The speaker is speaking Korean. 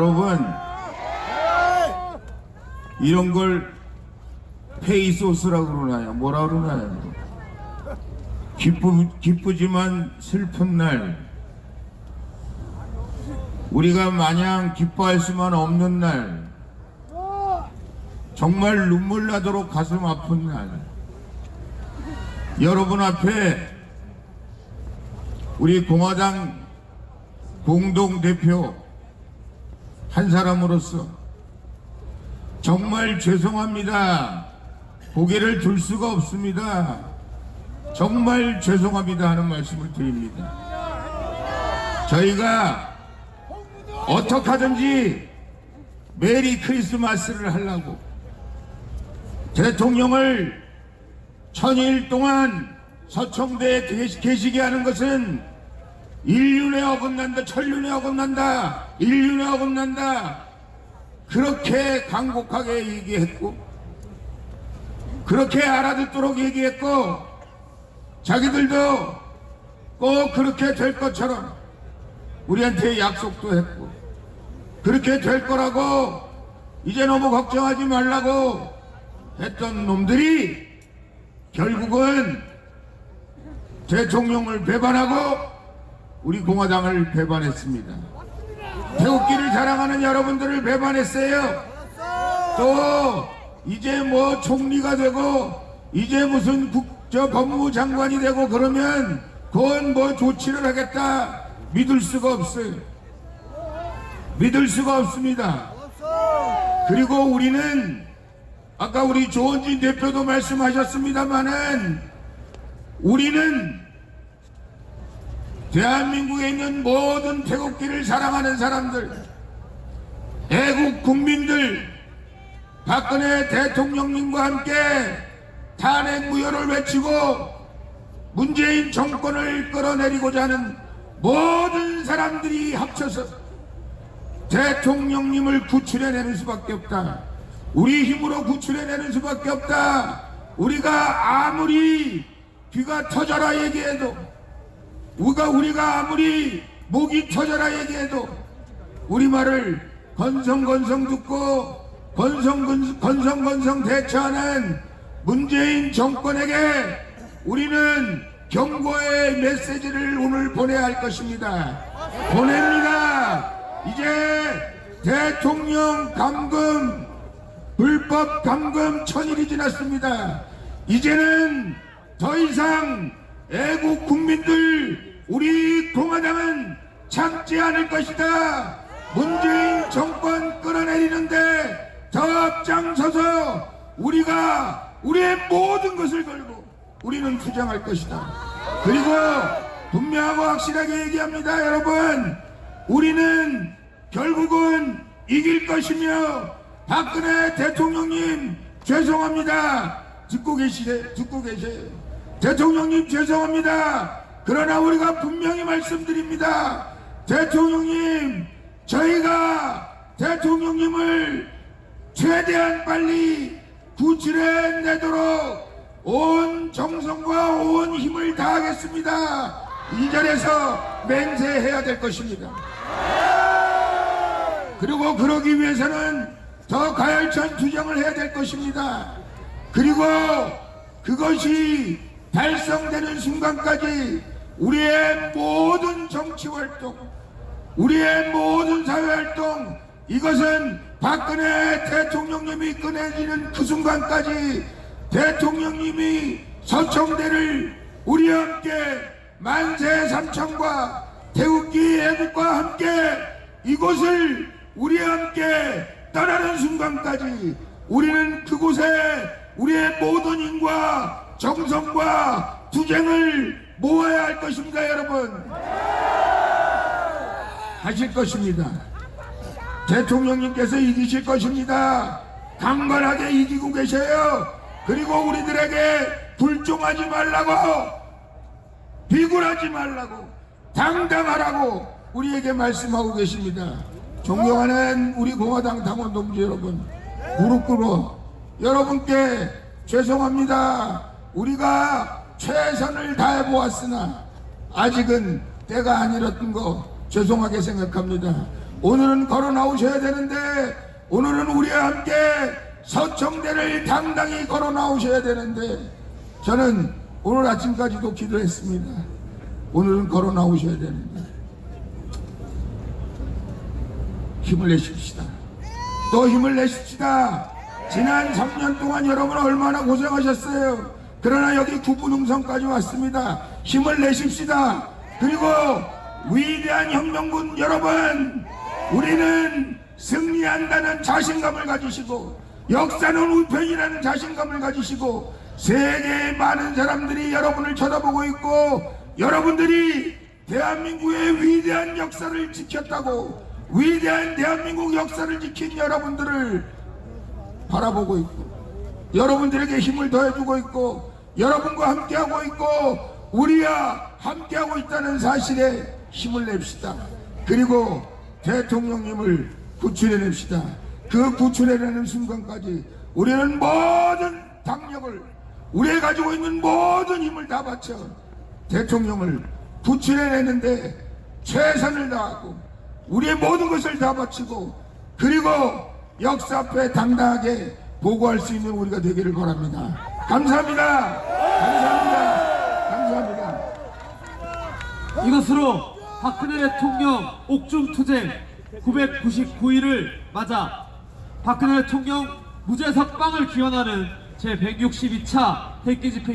여러분 이런 걸 페이소스라고 그러나요? 뭐라 그러나요? 기쁘, 기쁘지만 슬픈 날 우리가 마냥 기뻐할 수만 없는 날 정말 눈물 나도록 가슴 아픈 날 여러분 앞에 우리 공화당 공동대표 한 사람으로서 정말 죄송합니다. 고개를 들 수가 없습니다. 정말 죄송합니다 하는 말씀을 드립니다. 저희가 어떻게 하든지 메리 크리스마스를 하려고 대통령을 천일 동안 서청대에 계시- 계시게 하는 것은 인륜에 어긋난다, 천륜에 어긋난다, 인륜에 어긋난다. 그렇게 간곡하게 얘기했고, 그렇게 알아듣도록 얘기했고, 자기들도 꼭 그렇게 될 것처럼 우리한테 약속도 했고, 그렇게 될 거라고 이제 너무 걱정하지 말라고 했던 놈들이 결국은 대통령을 배반하고 우리 공화당을 배반했습니다. 태극기를 자랑하는 여러분들을 배반했어요. 또 이제 뭐 총리가 되고 이제 무슨 국 저 법무장관이 되고 그러면 그건 뭐 조치를 하겠다 믿을 수가 없어요. 믿을 수가 없습니다. 그리고 우리는 아까 우리 조원진 대표도 말씀하셨습니다마는 우리는 대한민국에 있는 모든 태극기를 사랑하는 사람들, 애국 국민들, 박근혜 대통령님과 함께 탄핵 무효를 외치고 문재인 정권을 끌어내리고자 하는 모든 사람들이 합쳐서 대통령님을 구출해내는 수밖에 없다. 우리 힘으로 구출해내는 수밖에 없다. 우리가 아무리 귀가 터져라 얘기해도 우리가 우리가 아무리 목이 터져라 얘기해도 우리 말을 건성건성 듣고 건성 건성 대처하는 문재인 정권에게 우리는 경고의 메시지를 오늘 보내야 할 것입니다. 보냅니다. 이제 대통령 감금 불법 감금 천일이 지났습니다. 이제는 더 이상 애국 국민들 우리 공화당은 참지 않을 것이다. 문재인 정권 끌어내리는데 더 앞장서서 우리가 우리의 모든 것을 걸고 우리는 투쟁할 것이다. 그리고 분명하고 확실하게 얘기합니다, 여러분. 우리는 결국은 이길 것이며 박근혜 대통령님 죄송합니다. 듣고 계시세 듣고 계세요. 대통령님 죄송합니다. 그러나 우리가 분명히 말씀드립니다. 대통령님 저희가 대통령님을 최대한 빨리 구출해 내도록 온 정성과 온 힘을 다하겠습니다. 이 자리에서 맹세해야 될 것입니다. 그리고 그러기 위해서는 더 가열찬 투쟁을 해야 될 것입니다. 그리고 그것이 달성되는 순간까지 우리의 모든 정치 활동, 우리의 모든 사회 활동, 이것은 박근혜 대통령님이 꺼내지는 그 순간까지 대통령님이 서청대를 우리와 함께 만세 삼천과 태극기 애국과 함께 이곳을 우리와 함께 떠나는 순간까지 우리는 그곳에 우리의 모든 힘과 정성과 투쟁을 모아야 할 것입니다 여러분? 하실 것입니다. 대통령님께서 이기실 것입니다. 강건하게 이기고 계셔요. 그리고 우리들에게 불종하지 말라고 비굴하지 말라고 당당하라고 우리에게 말씀하고 계십니다. 존경하는 우리 공화당 당원 동지 여러분 무릎 꿇어. 여러분께 죄송합니다. 우리가 최선을 다해 보았으나 아직은 때가 아니었던 거 죄송하게 생각합니다. 오늘은 걸어 나오셔야 되는데 오늘은 우리와 함께 서청대를 당당히 걸어 나오셔야 되는데 저는 오늘 아침까지도 기도했습니다. 오늘은 걸어 나오셔야 되는데 힘을 내십시다. 또 힘을 내십시다. 지난 3년 동안 여러분 얼마나 고생하셨어요. 그러나 여기 구분응성까지 왔습니다. 힘을 내십시다. 그리고 위대한 혁명군 여러분, 우리는 승리한다는 자신감을 가지시고 역사는 우편이라는 자신감을 가지시고 세계의 많은 사람들이 여러분을 쳐다보고 있고 여러분들이 대한민국의 위대한 역사를 지켰다고 위대한 대한민국 역사를 지킨 여러분들을 바라보고 있고 여러분들에게 힘을 더해주고 있고 여러분과 함께하고 있고 우리와 함께하고 있다는 사실에 힘을 냅시다. 그리고 대통령님을 구출해냅시다. 그 구출해내는 순간까지 우리는 모든 당력을 우리가 가지고 있는 모든 힘을 다 바쳐 대통령을 구출해내는데 최선을 다하고 우리의 모든 것을 다 바치고 그리고 역사 앞에 당당하게 보고할 수 있는 우리가 되기를 바랍니다. 감사합니다. 감사합니다. 감사합니다. 이것으로 박근혜 대통령 옥중 투쟁 999일을 맞아 박근혜 대통령 무죄 석방을 기원하는 제162차 대기 집회